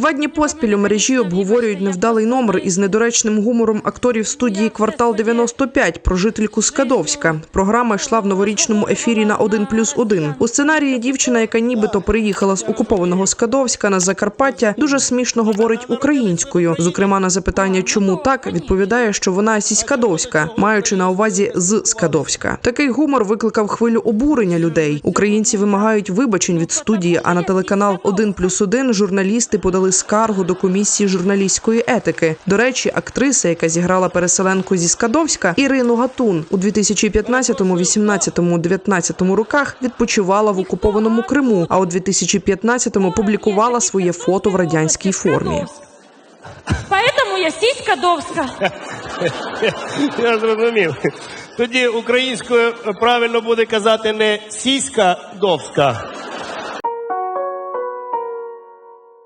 Два дні поспіль у мережі обговорюють невдалий номер із недоречним гумором акторів студії Квартал 95 про жительку Скадовська. Програма йшла в новорічному ефірі на 1 плюс 1. У сценарії дівчина, яка нібито приїхала з окупованого Скадовська на Закарпаття, дуже смішно говорить українською. Зокрема, на запитання, чому так, відповідає, що вона сіськадовська, маючи на увазі з Скадовська. Такий гумор викликав хвилю обурення людей. Українці вимагають вибачень від студії. А на телеканал 1 плюс 1 журналісти подали скаргу до комісії журналістської етики. До речі, актриса, яка зіграла переселенку зі Скадовська, Ірину Гатун у 2015, 18, 19 роках відпочивала в окупованому Криму. А у 2015-му публікувала своє фото в радянській формі. Поэтому я сіська довська. Я зрозумів. Тоді українською правильно буде казати не сіська довська,